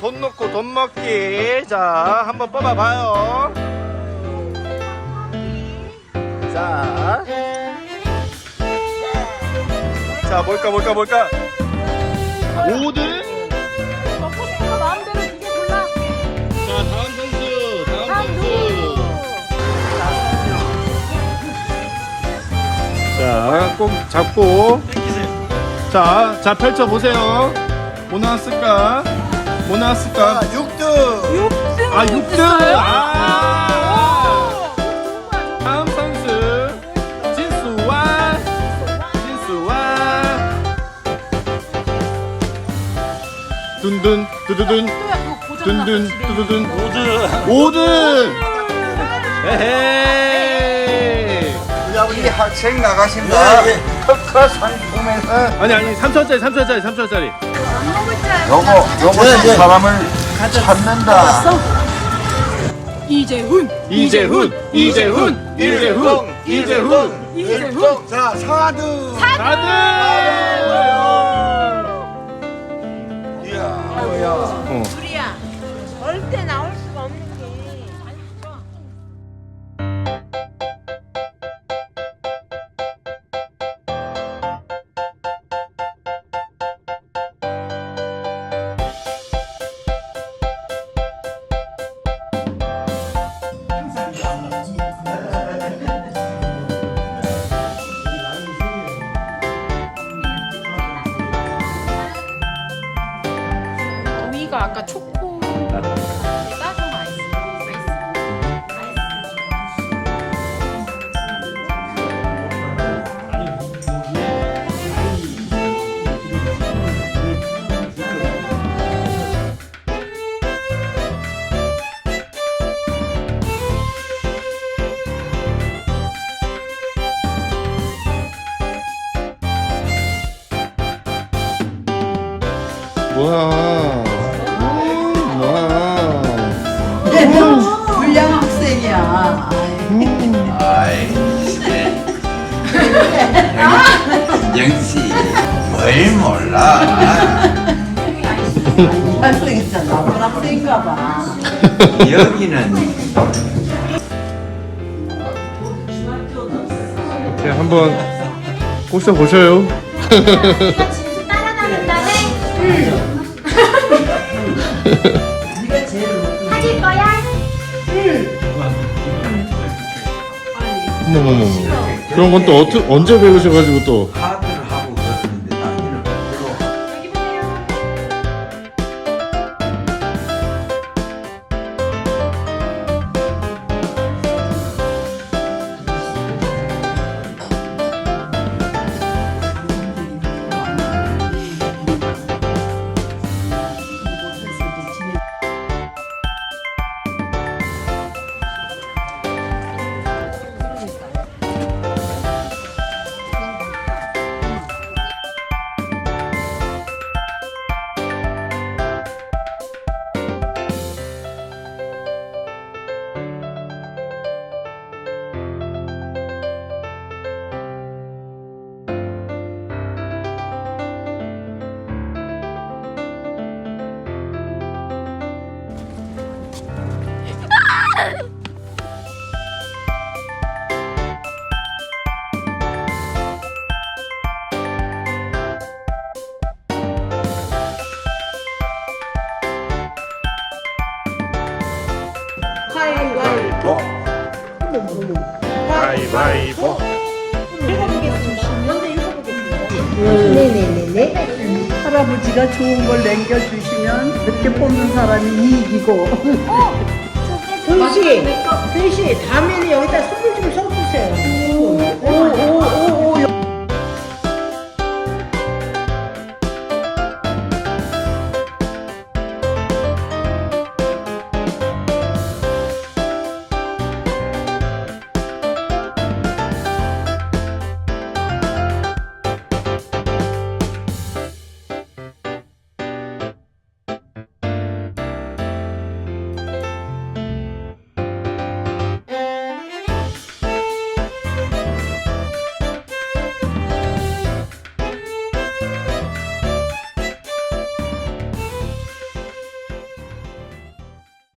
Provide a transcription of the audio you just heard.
돈 놓고 돈 먹기. 자, 한번 뽑아봐요. 자. 자, 뭘까, 뭘까, 뭘까? 5등? 먹고 싶은 거 마음대로 두개 골라. 자, 다음 선수, 다음 다음 누구? 자, 꼭 잡고. 자, 자, 펼쳐보세요. 뭐 나왔을까? 뭐 나왔을까? 6등! 육등. 아, 6등! 아! 다음 선수. 진수와, 진수와. 둔둔, 두두둔, 둔둔, 두두둔. 5등! 5등! 에헤이! 우리 학생 나가신다. 특허 상 품에서 아니, 아니, 3천원짜리, 3천원짜리, 3천원짜리. 요거 요거 사람을 찾는다. 이재훈. 이재훈, 이재훈, 이재훈, 이재훈. 이재훈. 자, 4등. 4등! 이야. 어. 우리야 절 아까 초코. 따뜻한 아이스. 뭐야. 학생이야. 아이. 영씨 뭘 몰라. 학생이잖아. 나쁜 학생인가 봐. 여기는 네, 한번 꼭 보셔요. 진수 따라다닌다네 어머머머. 그런 건 또 언제 배우셔가지고 또. 가위바위보. 네네네네. 할아버지가 좋은 걸 남겨주시면 늦게 뽑는 사람이 이기고. 소희 씨, 소희 씨, 다음에는 여기다 선물 좀 써주세요.